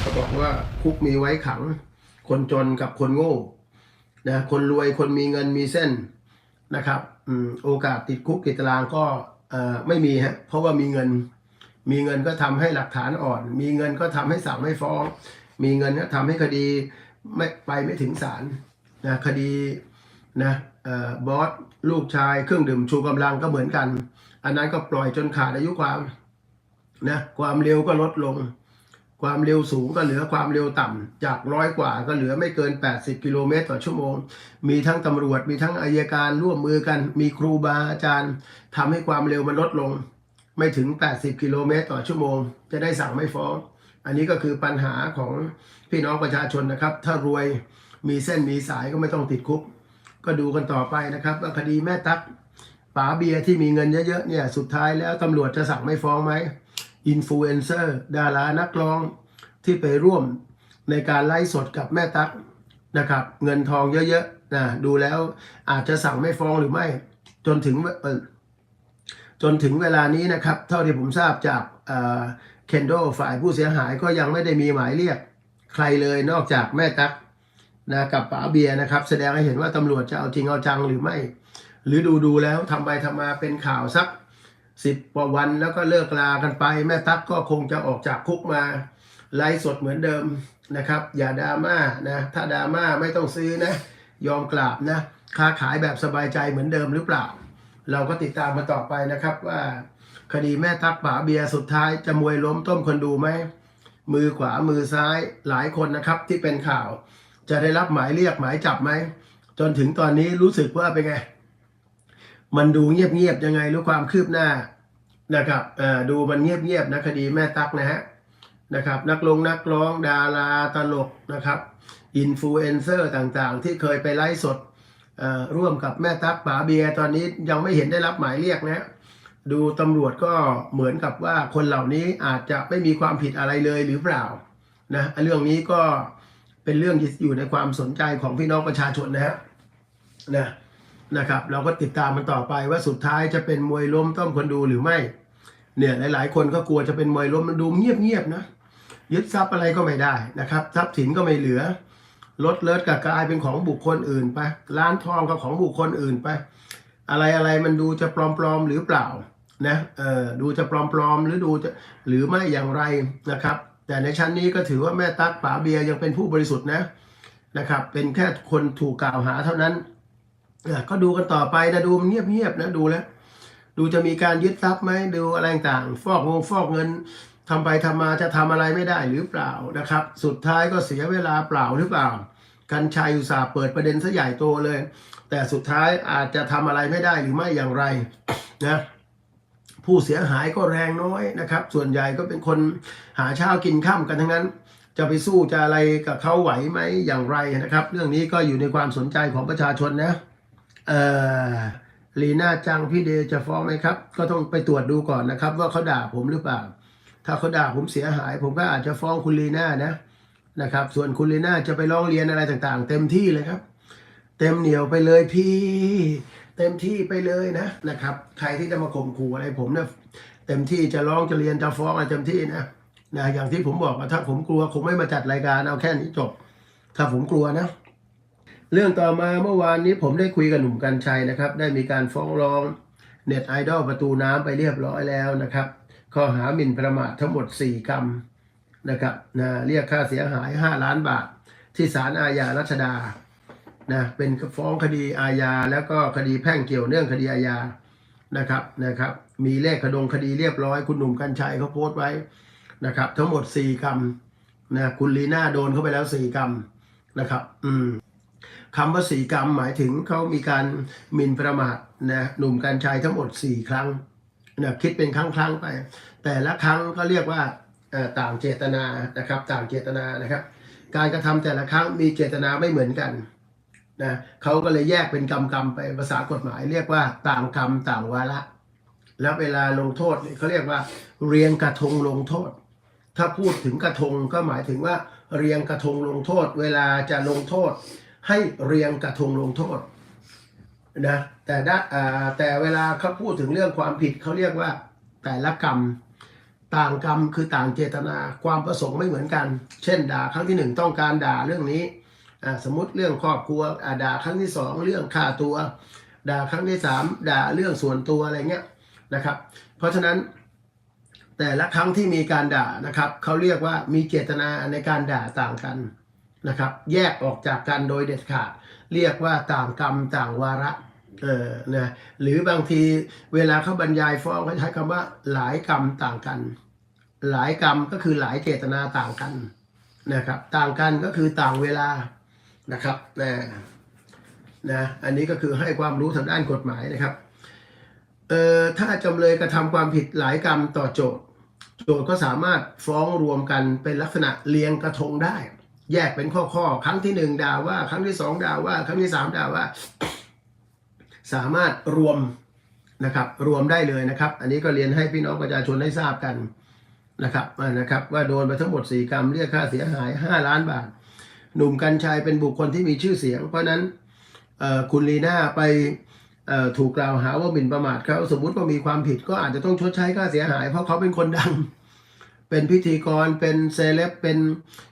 เขาบอกว่าคุกมีไว้ขัง คนจนกับคนโง่นะคนรวยคนมีเงินมีเส้นนะครับอโอกาสติดคุกติดตารางก็ไม่มีฮะเพราะว่ามีเงิน มีเงินก็ทำให้หลักฐานอ่อน มีเงินก็ทำให้สั่งไม่ฟ้อง มีเงินก็ทำให้คดีไม่ไปไม่ถึงศาลนะคดีนะออบอสลูกชายเครื่องดื่มชูกำลังก็เหมือนกัน อันนั้นก็ปล่อยจนขาดอายุความนะความเร็วก็ลดลง ความเร็วสูงก็เหลือความเร็วต่ำจากร้อยกว่าก็เหลือไม่เกิน 80 กิโลเมตรต่อชั่วโมง มีทั้งตำรวจมีทั้งอายการร่วมมือกัน มีครูบาอาจารย์ทำให้ความเร็วมันลดลง ไม่ถึง 80 กิโลเมตรต่อชั่วโมง จะได้สั่งไม่ฟ้อง อันนี้ก็คือปัญหาของพี่น้องประชาชนนะครับ ถ้ารวยมีเส้นมีสายก็ไม่ต้องติดคุก ก็ดูกันต่อไปนะครับว่าคดีแม่ตักป๋าเบียร์ที่มีเงินเยอะๆเนี่ยสุดท้ายแล้วตำรวจจะสั่งไม่ฟ้องไหม อินฟลูเอนเซอร์ดารานักร้องที่ไปร่วมในการไลฟ์สดกับแม่ตั๊กนะครับ เงินทองเยอะๆนะดูแล้วอาจจะสั่งไม่ฟ้องหรือไม่ จนถึงจนถึงเวลานี้นะครับ เท่าที่ผมทราบจากเคนโดฝ่ายผู้เสียหายก็ยังไม่ได้มีหมายเรียกใครเลยนอกจากแม่ตั๊กนะกับป๋าเบียนะครับ แสดงให้เห็นว่าตำรวจจะเอาจริงเอาจังหรือไม่ หรือดูดูๆแล้วทำไปทำมาเป็นข่าวสัก สิบกว่าวันแล้วก็เลิกลากันไป แม่ตั๊กก็คงจะออกจากคุกมาไลฟ์สดเหมือนเดิมนะครับ อย่าดราม่านะถ้าดราม่าไม่ต้องซื้อนะ ยอมกราบนะค้าขายแบบสบายใจเหมือนเดิมหรือเปล่า เราก็ติดตามมาต่อไปนะครับว่าคดีแม่ตั๊กป๋าเบียร์สุดท้ายจะมวยล้มต้มคนดูไหมมือขวามือซ้ายหลายคนนะครับที่เป็นข่าว จะได้รับหมายเรียกหมายจับไหม จนถึงตอนนี้รู้สึกว่าเป็นไง มันดูเงียบๆยังไงรู้ความคืบหน้านะครับดูมันเงียบๆนะคดีแม่ตักนะฮะนะครับนักลงนักร้องดาราตลกนะครับอินฟลูเอนเซอร์ต่างๆ ที่เคยไปไลฟ์สดร่วมกับแม่ตักป๋าเบียตอนนี้ยังไม่เห็นได้รับหมายเรียกนะฮะดูตำรวจก็เหมือนกับว่าคนเหล่านี้อาจจะไม่มีความผิดอะไรเลยหรือเปล่านะเรื่องนี้ก็เป็นเรื่องอยู่ในความสนใจของพี่น้องประชาชนนะฮะนะ นะครับ เราก็ติดตามมันต่อไปว่าสุดท้ายจะเป็นมวยล้มต้มคนดูหรือไม่ เนี่ยหลาย ๆ คนก็กลัวจะเป็นมวยล้มมันดูเงียบ ๆ นะ ยึดทรัพย์อะไรก็ไม่ได้นะครับ ทรัพย์สินก็ไม่เหลือรถเลิศกับกลายเป็นของบุคคลอื่นไป ร้านทองก็ของบุคคลอื่นไป อะไรอะไรมันดูจะปลอม ๆ หรือเปล่านะเออดูจะปลอมๆหรือดูจะหรือไม่อย่างไรนะครับ แต่ในชั้นนี้ก็ถือว่าแม่ตั๊กป๋าเบียยังเป็นผู้บริสุทธิ์นะนะครับ เป็นแค่คนถูกกล่าวหาเท่านั้น ก็ดูกันต่อไปนะดูมันเงียบๆนะดูแล้ว ดูจะมีการยึดทรัพย์ไหมดูอะไรต่างฟอกงงฟอกเงินทำไปทำมาจะทำอะไรไม่ได้หรือเปล่านะครับ สุดท้ายก็เสียเวลาเปล่าหรือเปล่า กันชัยอุตสาห์เปิดประเด็นซะใหญ่โตเลย แต่สุดท้ายอาจจะทำอะไรไม่ได้หรือไม่อย่างไรนะผู้เสียหายก็แรงน้อยนะครับ ส่วนใหญ่ก็เป็นคนหาเช้ากินข้ากันทั้งนั้น จะไปสู้จะอะไรกับเขาไหวไหมอย่างไรนะครับ เรื่องนี้ก็อยู่ในความสนใจของประชาชนนะ ลีน่าจังพี่เดจะฟ้องไหมครับ ก็ต้องไปตรวจดูก่อนนะครับ ว่าเขาด่าผมหรือเปล่า ถ้าเขาด่าผมเสียหาย ผมก็อาจจะฟ้องคุณลีน่านะนะครับ ส่วนคุณลีน่าจะไปร้องเรียนอะไรต่างๆ เต็มที่เลยครับ เต็มเหนียวไปเลยพี่ เต็มที่ไปเลยนะนะครับ ใครที่จะมาข่มขู่อะไรผมเนี่ยเต็มที่จะร้องจะเรียนจะฟ้องอะไรเต็มที่นะนะอย่างที่ผมบอกว่าถ้าผมกลัวคงไม่มาจัดรายการเอาแค่นี้จบ ถ้าผมกลัวนะ เรื่องต่อมาเมื่อวานนี้ผมได้คุยกับหนุ่มกัญชัยนะครับ ได้มีการฟ้องร้องเน็ตไอดอลประตูน้ำไปเรียบร้อยแล้วนะครับ ข้อหาหมิ่นประมาททั้งหมด 4 กรรมนะครับนะเรียกค่าเสียหาย 5 ล้านบาท ที่ศาลอาญารัชดานะเป็นฟ้องคดีอาญาแล้วก็คดีแพ่งเกี่ยวเนื่องคดีอาญานะครับนะครับ มีเลขคดงคดีเรียบร้อยคุณหนุ่มกัญชัยเขาโพสต์ไว้นะครับ ทั้งหมด 4 กรรมนะคุณลีน่าโดนเข้าไปแล้ว 4 กรรมนะครับ อืม คำว่าสี่กรรมหมายถึงเขามีการหมิ่นประมาทนะหนุ่มกัญชัยทั้งหมด 4 ครั้งนะคิดเป็นครั้งครั้งๆไป แต่ละครั้งก็เรียกว่าต่างเจตนานะครับต่างเจตนานะครับ การกระทำแต่ละครั้งมีเจตนาไม่เหมือนกันนะเขาก็เลยแยกเป็นกรรมกรรมไปภาษากฎหมาย เรียกว่าต่างกรรมต่างวาระ แล้วเวลาลงโทษเขาเรียกว่า เรียงกระทงลงโทษ ถ้าพูดถึงกระทงก็หมายถึงว่าเรียงกระทงลงโทษ เวลาจะลงโทษ ให้เรียงกระทงลงโทษนะแต่ด้แต่เวลาเขาพูดถึงเรื่องความผิดเขาเรียกว่าแต่ละกรรมต่างกรรมคือต่างเจตนาความประสงค์ไม่เหมือนกัน เช่นด่าครั้งที่หนึ่งต้องการด่าเรื่องนี้สมมติเรื่องครอบครัวด่าครั้งที่สองเรื่องค่าตัว ด่าครั้งที่สามด่าเรื่องส่วนตัวอะไรเงี้ยนะครับ เพราะฉะนั้นแต่ละครั้งที่มีการด่านะครับเขาเรียกว่ามีเจตนาในการด่าต่างกัน นะครับ แยกออกจากกันโดยเด็ดขาด เรียกว่าต่างกรรมต่างวาระเออนะหรือบางทีเวลาเขาบรรยายฟ้องเขาใช้คำว่าหลายกรรมต่างกัน หลายกรรมก็คือหลายเจตนาต่างกันนะครับ ต่างกันก็คือต่างเวลานะครับนะนะอันนี้ก็คือให้ความรู้ทางด้านกฎหมายนะครับเอ่อถ้าจำเลยกระทำความผิดหลายกรรมต่อโจทย์ โจทย์ก็สามารถฟ้องรวมกันเป็นลักษณะเรียงกระทงได้ แยกเป็นข้อข้อครั้งที่หนึ่งด่าว่า ครั้งที่สองด่าว่า ครั้งที่สามด่าว่า สามารถรวมนะครับ รวมได้เลยนะครับ อันนี้ก็เรียนให้พี่น้องประชาชนได้ทราบกันนะครับนะครับ ว่าโดนไปทั้งหมดสี่กรรมเรียกค่าเสียหายห้าล้านบาท หนุ่มกัญชัยเป็นบุคคลที่มีชื่อเสียง เพราะนั้นคุณลีน่าไปถูกกล่าวหาว่าหมิ่นประมาทเขาสมมุติว่ามีความผิดก็อาจจะต้องชดใช้ค่าเสียหาย เพราะเขาเป็นคนดัง เป็นพิธีกรเป็นเซเลบเป็น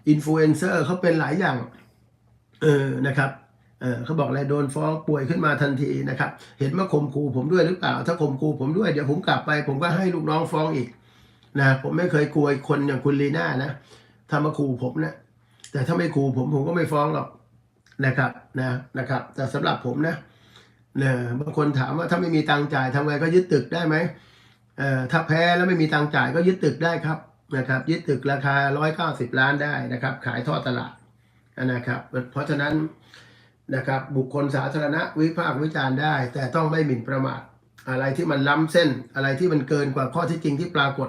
อินฟลูเอนเซอร์เขาเป็นหลายอย่างเออนะครับเออเขาบอกอะไรโดนฟ้องป่วยขึ้นมาทันทีนะครับ เห็นว่าข่มขู่ผมด้วยหรือเปล่า ถ้าข่มขู่ผมด้วยเดี๋ยวผมกลับไป ผมก็ให้ลูกน้องฟ้องอีกนะผมไม่เคยกลัวคนอย่างคุณลีน่านะถ้ามาขู่ผมนะแต่ถ้าไม่ขู่ผมผมก็ไม่ฟ้องหรอกนะครับนะนะครับ แต่สำหรับผมนะเนี่ยบางคนถามว่าถ้าไม่มีตังค์จ่ายทำไงก็ยึดตึกได้ไหมเอ่อถ้าแพ้แล้วไม่มีตังค์จ่ายก็ยึดตึกได้ครับ นะครับยึดตึกราคา 190 ล้านได้นะครับ ขายทอดตลาดนะครับ เพราะฉะนั้นนะครับบุคคลสาธารณะวิพากษ์วิจารณ์ได้ แต่ต้องไม่หมิ่นประมาทอะไรที่มันล้ำเส้นอะไรที่มันเกินกว่าข้อที่จริงที่ปรากฏ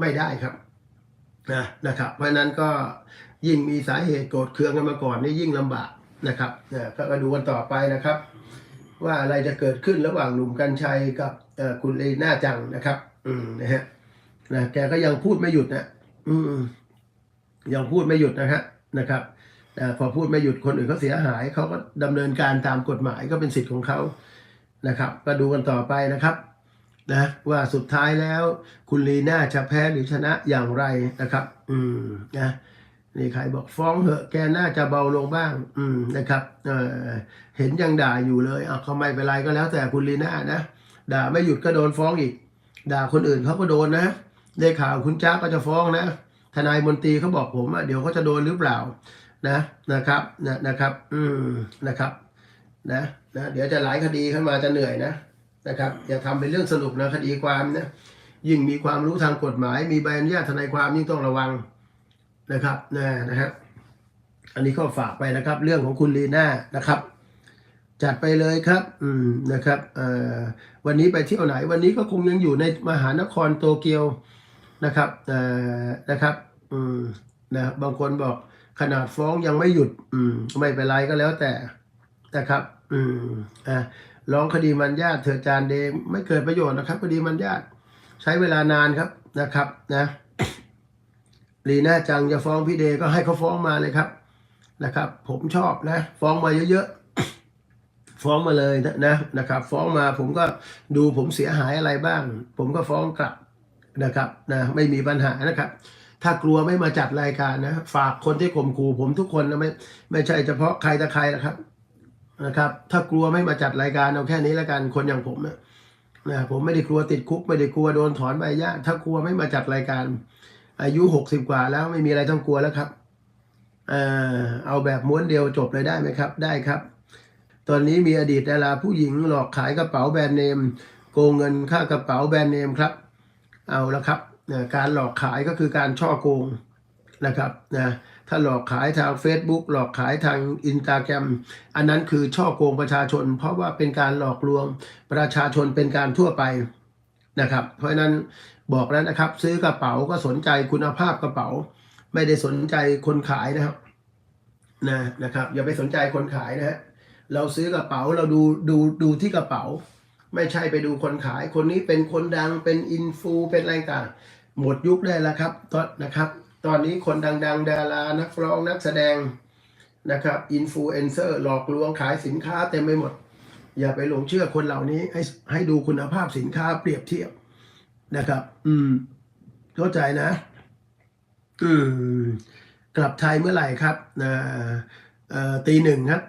ไม่ได้ครับนะนะครับ เพราะฉะนั้นก็ยิ่งมีสาเหตุโกรธเคืองกันมาก่อนนี่ยิ่งลำบากนะครับเนี่ยก็มาดูกันต่อไปนะครับ ว่าอะไรจะเกิดขึ้นระหว่างหนุ่มกัญชัยกับคุณเลน่าจังนะครับ อืมนะฮะ นะแกก็ยังพูดไม่หยุดนะอืมยังพูดไม่หยุดนะฮะนะครับแต่พอพูดไม่หยุดคนอื่นเขาเสียหายเขาก็ดำเนินการตามกฎหมายก็เป็นสิทธิ์ของเขานะครับ ก็ดูกันต่อไปนะครับนะว่าสุดท้ายแล้วคุณลีน่าจะแพ้หรือชนะอย่างไรนะครับ อืมนะนี่ใครบอกฟ้องเหอะแกน่าจะเบาลงบ้าง อืมนะครับเออเห็นยังด่าอยู่เลยอะเขาไม่เป็นไรก็แล้วแต่คุณลีน่านะด่าไม่หยุดก็โดนฟ้องอีก ด่าคนอื่นเขาก็โดนนะ ได้ข่าวคุณจ้าก็จะฟ้องนะทนายมนตรีเขาบอกผมอะเดี๋ยวเขาจะโดนหรือเปล่านะนะครับนะนะครับอืมนะครับนะนะเดี๋ยวจะหลายคดีขึ้นมาจะเหนื่อยนะนะครับอย่าทำเป็นเรื่องสรุปนะคดีความนะยิ่งมีความรู้ทางกฎหมาย มีใบอนุญาตทนายความยิ่งต้องระวังนะครับนะนะครับอันนี้ก็ฝากไปนะครับ เรื่องของคุณลีน่านะครับ จัดไปเลยครับ อืมนะครับเอ่อวันนี้ไปเที่ยวไหนวันนี้ก็คงยังอยู่ในมหานครโตเกียว นะครับเอ่อนะครับอืมนะบางคนบอกขนาดฟ้องยังไม่หยุด อืมไม่เป็นไรก็แล้วแต่นะครับ อืมอะร้องคดีมันญาติเถิดจานเดงไม่เกิดประโยชน์นะครับ คดีมันญาติใช้เวลานานครับนะครับนะลีน่าจังจะฟ้องพี่เดก็ให้เขาฟ้องมาเลยครับนะครับ ผมชอบนะ ฟ้องมาเยอะๆฟ้องมาเลยนะนะครับ ฟ้องมาผมก็ดูผมเสียหายอะไรบ้าง ผมก็ฟ้องกลับ นะครับนะไม่มีปัญหานะครับ ถ้ากลัวไม่มาจัดรายการนะฝากคนที่ข่มขู่ผมทุกคนนะไม่ไม่ใช่เฉพาะใครแต่ใครนะครับนะครับ ถ้ากลัวไม่มาจัดรายการเอาแค่นี้แล้วกันคนอย่างผมนะนะผมไม่ได้กลัวติดคุก ไม่ได้กลัวโดนถอนใบญาตถ้ากลัวไม่มาจัดรายการ อายุหกสิบกว่าแล้วไม่มีอะไรต้องกลัวแล้วครับเอ่อเอาแบบม้วนเดียวจบเลยได้ไหมครับ ได้ครับ ตอนนี้มีอดีตดาราผู้หญิงหลอกขายกระเป๋าแบรนด์เนม โกงเงินค่ากระเป๋าแบรนด์เนมครับ เอาละครับนะการหลอกขายก็คือการช่อโกงนะครับนะถ้าหลอกขายทาง Facebook หลอกขายทางอินสตาแกรมอันนั้นคือช่อโกงประชาชน เพราะว่าเป็นการหลอกลวงประชาชนเป็นการทั่วไปนะครับ เพราะฉะนั้นบอกแล้วนะครับ ซื้อกระเป๋าก็สนใจคุณภาพกระเป๋า ไม่ได้สนใจคนขายนะครับนะนะครับ อย่าไปสนใจคนขายนะฮะเราซื้อกระเป๋าเราดูดูดูที่กระเป๋า ไม่ใช่ไปดูคนขายคนนี้เป็นคนดังเป็นอินฟูเป็นอะไรต่างหมดยุคได้แล้วครับตอนนะครับ ตอนนี้คนดังๆ ดารานักร้องนักแสดงนะครับอินฟลูเอนเซอร์หลอกลวงขายสินค้าเต็มไปหมด อย่าไปหลงเชื่อคนเหล่านี้ให้ให้ดูคุณภาพสินค้าเปรียบเทียบนะครับ อืม เข้าใจนะ อืม กลับไทยเมื่อไหร่ครับเอ่อเอ่อตีหนึ่งครับ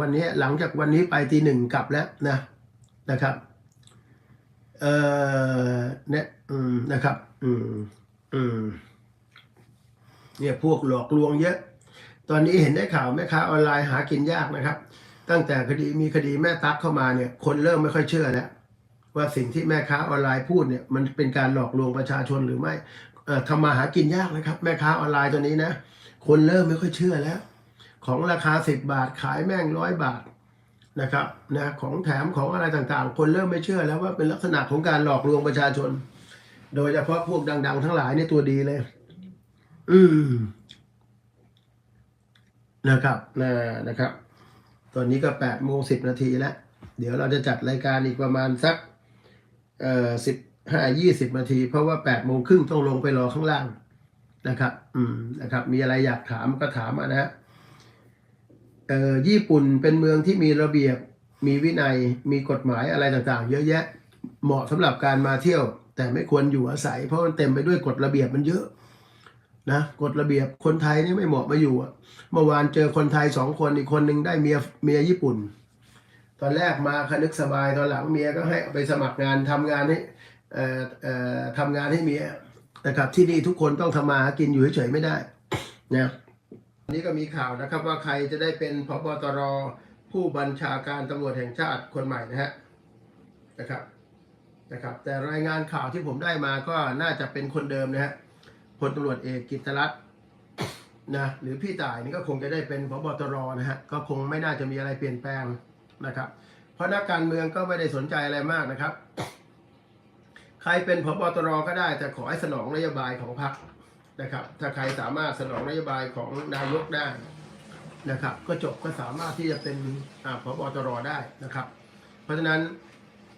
วันนี้หลังจากวันนี้ไปตีหนึ่งกลับแล้วนะ นะครับเอ่อเนี่ยอืมนะครับอืมอืมเนี่ยพวกหลอกลวงเยอะ ตอนนี้เห็นได้ข่าวแม่ค้าออนไลน์หากินยากนะครับ ตั้งแต่คดีมีคดีแม่ตั๊กเข้ามาเนี่ย คนเริ่มไม่ค่อยเชื่อแล้วว่าสิ่งที่แม่ค้าออนไลน์พูดเนี่ยมันเป็นการหลอกลวงประชาชนหรือไม่เอ่อทำมาหากินยากนะครับ แม่ค้าออนไลน์ตัวนี้นะ คนเริ่มไม่ค่อยเชื่อแล้ว ของราคาสิบบาทขายแม่งร้อยบาท นะครับนะของแถมของอะไรต่างๆ คนเริ่มไม่เชื่อแล้วว่าเป็นลักษณะของการหลอกลวงประชาชน โดยเฉพาะพวกดัง ๆ ทั้งหลายในยตัวดีเลย อืมนะครับนะนะครับ ตอนนี้ก็แปดโมงสิบนาทีแล้ว เดี๋ยวเราจะจัดรายการอีกประมาณสักเอ่อสิบห้ายี่สิบนาที เพราะว่าแปดโมงครึ่งต้องลงไปรอข้างล่างนะครับ อืมนะครับ มีอะไรอยากถามก็ถามนะฮะ ญี่ปุ่นเป็นเมืองที่มีระเบียบ มีวินัย มีกฎหมายอะไรต่างๆ เยอะแยะ เหมาะสำหรับการมาเที่ยว แต่ไม่ควรอยู่อาศัย เพราะมันเต็มไปด้วยกฎระเบียบมันเยอะนะกฎระเบียบคนไทยนี่ไม่เหมาะมาอยู่อะเมื่อวานเจอคนไทยสองคนอีกคนหนึ่งได้เมียเมียญี่ปุ่น ตอนแรกมาคนึกสบายตอนหลังเมียก็ให้ไปสมัครงานทำงานให้เอ่อเอ่อทำงานให้เมียนะครับที่นี่ทุกคนต้องทำมาหากินอยู่เฉยๆไม่ได้นะ นี้ก็มีข่าวนะครับว่าใครจะได้เป็นพบตรผู้บัญชาการตำรวจแห่งชาติคนใหม่นะฮะนะครับนะครับ แต่รายงานข่าวที่ผมได้มาก็น่าจะเป็นคนเดิมนะฮะพลตำรวจเอกกิตติรัตน์นะหรือพี่ต่ายนี่ก็คงจะได้เป็นพบตรนะฮะก็คงไม่น่าจะมีอะไรเปลี่ยนแปลงนะครับ เพราะนักการเมืองก็ไม่ได้สนใจอะไรมากนะครับ ใครเป็นพบตรก็ได้แต่ขอให้สนองนโยบายของพรรค นะครับ ถ้าใครสามารถสนองนโยบายของนายกได้นะครับ ก็จบก็สามารถที่จะเป็นอ่าพบตรได้นะครับ เพราะฉะนั้น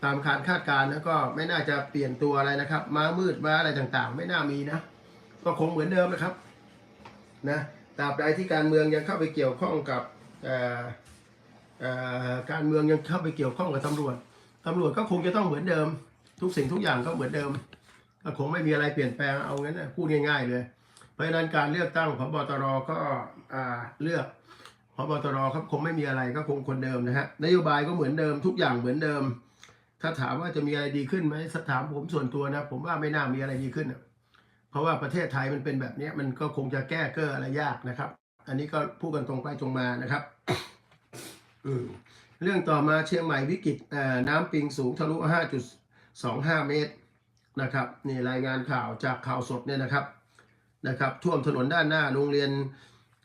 ตามการคาดการณ์นะก็ไม่น่าจะเปลี่ยนตัวอะไรนะครับ ม้ามืดม้าอะไรต่างๆ ไม่น่ามีนะ ก็คงเหมือนเดิมนะครับนะตราบใดที่การเมืองยังเข้าไปเกี่ยวข้องกับการเมืองยังเข้าไปเกี่ยวข้องกับตำรวจตำรวจก็คงจะต้องเหมือนเดิม ทุกสิ่งทุกอย่างก็เหมือนเดิม คงไม่มีอะไรเปลี่ยนแปลงเอางั้นนะพูดง่าย ๆ เลย เพราะฉะนั้นการเลือกตั้งพบตรก็เลือกพบตรครับคงไม่มีอะไรก็คงคนเดิมนะฮะนโยบายก็เหมือนเดิมทุกอย่างเหมือนเดิม ถ้าถามว่าจะมีอะไรดีขึ้นไหมถามผมส่วนตัวนะ ผมว่าไม่น่ามีอะไรดีขึ้นเพราะว่าประเทศไทยมันเป็นแบบนี้มันก็คงจะแก้เก้ออะไรยากนะครับ อันนี้ก็พูดกันตรงไปตรงมานะครับอืเรื่องต่อมาเชียงใหม่วิกฤตน้ำปิงสูงทะลุ 5.25 เมตร นะครับนี่รายงานข่าวจากข่าวสดเนี่ยนะครับนะครับ ท่วมถนนด้านหน้าโรงเรียน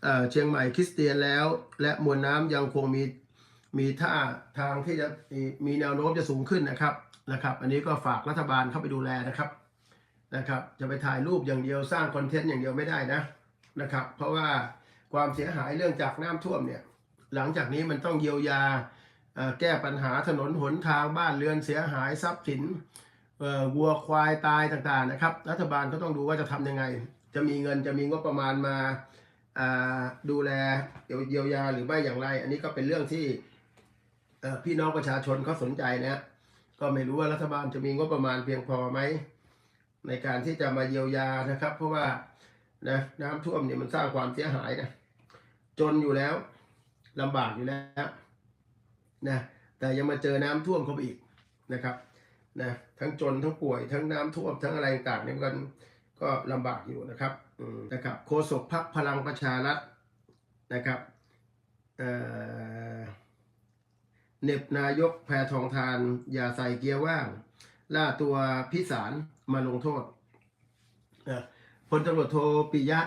เเชียงใหม่คริสเตียนแล้ว และมวลน้ำยังคงมีมีท่าทางที่จะมีแนวโน้มจะสูงขึ้นนะครับนะครับ อันนี้ก็ฝากรัฐบาลเข้าไปดูแลนะครับนะครับ จะไปถ่ายรูปอย่างเดียวสร้างคอนเทนต์อย่างเดียวไม่ได้นะนะครับ เพราะว่าความเสียหายเรื่องจากน้ำท่วมเนี่ยหลังจากนี้มันต้องเยียวยาแก้ปัญหาถนนหนทางบ้านเรือนเสียหายทรัพย์สิน วัวควายตายต่างๆนะครับ รัฐบาลก็ต้องดูว่าจะทำยังไง จะมีเงินจะมีงบประมาณมาดูแลเยียวยาหรือไม่อย่างไร อันนี้ก็เป็นเรื่องที่พี่น้องประชาชนเขาสนใจนะก็ไม่รู้ว่ารัฐบาลจะมีงบประมาณเพียงพอไหมในการที่จะมาเยียวยานะครับ เพราะว่านะน้ำท่วมเนี่ยมันสร้างความเสียหายนะจนอยู่แล้วลำบากอยู่แล้วนะแต่ยังมาเจอน้ำท่วมเข้าไปอีกนะครับ นะทั้งจนทั้งป่วยทั้งน้ำท่วมทั้งอะไรต่างๆเนี่ยมันก็ลำบากอยู่นะครับนะครับโฆษกพักพลังประชารัฐนะครับเน็บนายกแพทองทาน อย่าใส่เกียร์ว่าง ล่าตัวพิสารมาลงโทษพลตำรวจโทปิยะ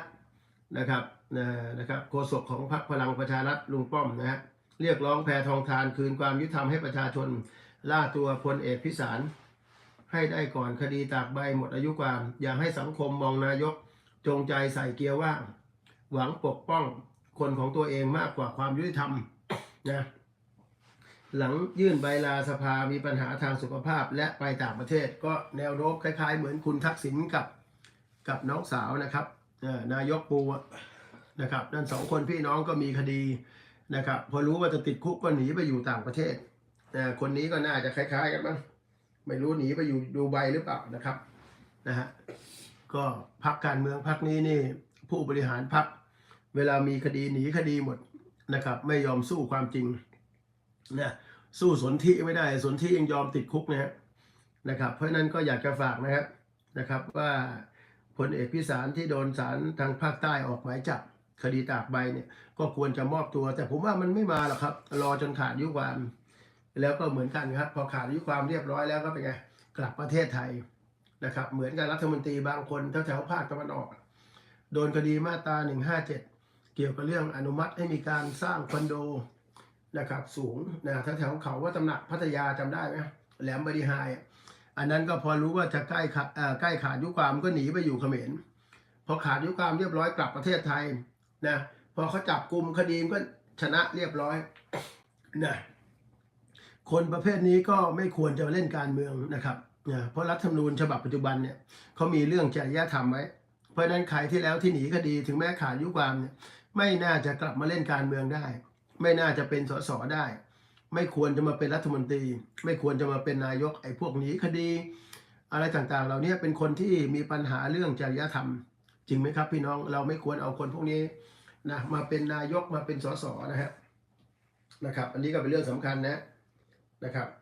นะครับนะนะครับโฆษกของพรรคพลังประชารัฐลุงป้อมนะฮะเรียกร้องแพทองทานคืนความยุติธรรมให้ประชาชน ล่าตัวพลเอกพิสาร ให้ได้ก่อนคดีตากใบหมดอายุความ อย่าให้สังคมมองนายกจงใจใส่เกียร์ว่างหวังปกป้องคนของตัวเองมากกว่าความยุติธรรมนะหลังยื่นใบลาสภามีปัญหาทางสุขภาพและไปต่างประเทศ ก็แนวโน้มคล้าย ๆ เหมือนคุณทักษิณกับกับน้องสาวนะครับนายกปูนะครับนั่นสองคนพี่น้องก็มีคดีนะครับ พอรู้ว่าจะติดคุกก็หนีไปอยู่ต่างประเทศคนนี้ก็น่าจะคล้าย ๆ กันบ้าง ไม่รู้หนีไปอยู่ดูไบหรือเปล่านะครับนะฮะก็พักการเมืองพักนี้นี่ผู้บริหารพักเวลามีคดีหนีคดีหมดนะครับ ไม่ยอมสู้ความจริงนะสู้สนธิไม่ได้สนธิยังยอมติดคุกนะฮะนะครับ เพราะฉะนั้นก็อยากจะฝากนะครับนะครับ ว่าพลเอกพิสารที่โดนศาลทางภาคใต้ออกหมายจับคดีตากใบเนี่ยก็ควรจะมอบตัว แต่ผมว่ามันไม่มาหรอกครับ รอจนขาดยุความ แล้วก็เหมือนกันครับพอขาดอายุความเรียบร้อยแล้วก็เป็นไงกลับประเทศไทยนะครับ เหมือนกับรัฐมนตรีบางคนแถวๆภาคตะวันออก โดนคดีมาตรา 157 เกี่ยวกับเรื่องอนุมัติให้มีการสร้างคอนโดนะครับสูงนะแถวๆเขาว่าตำหนักพัทยาจำได้ไหมแหลมบริหาย อันนั้นก็พอรู้ว่าจะใกล้ขาดใกล้ขาดอายุความก็หนีไปอยู่เขมรพอขาดอายุความเรียบร้อยกลับประเทศไทยนะพอเขาจับกลุ่มคดีก็ชนะเรียบร้อยนะ คนประเภทนี้ก็ไม่ควรจะมาเล่นการเมืองนะครับนะเพราะรัฐธรรมนูญฉบับปัจจุบันเนี่ยเขามีเรื่องจริยธรรมไว้ เพราะนั้นใครที่แล้วที่หนีคดีถึงแม้ขาดอายุความเนี่ยไม่น่าจะกลับมาเล่นการเมืองได้ ไม่น่าจะเป็นสสได้ ไม่ควรจะมาเป็นรัฐมนตรี ไม่ควรจะมาเป็นนายกไอ้พวกหนีคดี อะไรต่างๆ เหล่านี้เป็นคนที่มีปัญหาเรื่องจริยธรรม จริงไหมครับ พี่น้องเราไม่ควรเอาคนพวกนี้นะมาเป็นนายกมาเป็นสสนะฮะนะครับ อันนี้ก็เป็นเรื่องสำคัญนะ นะครับ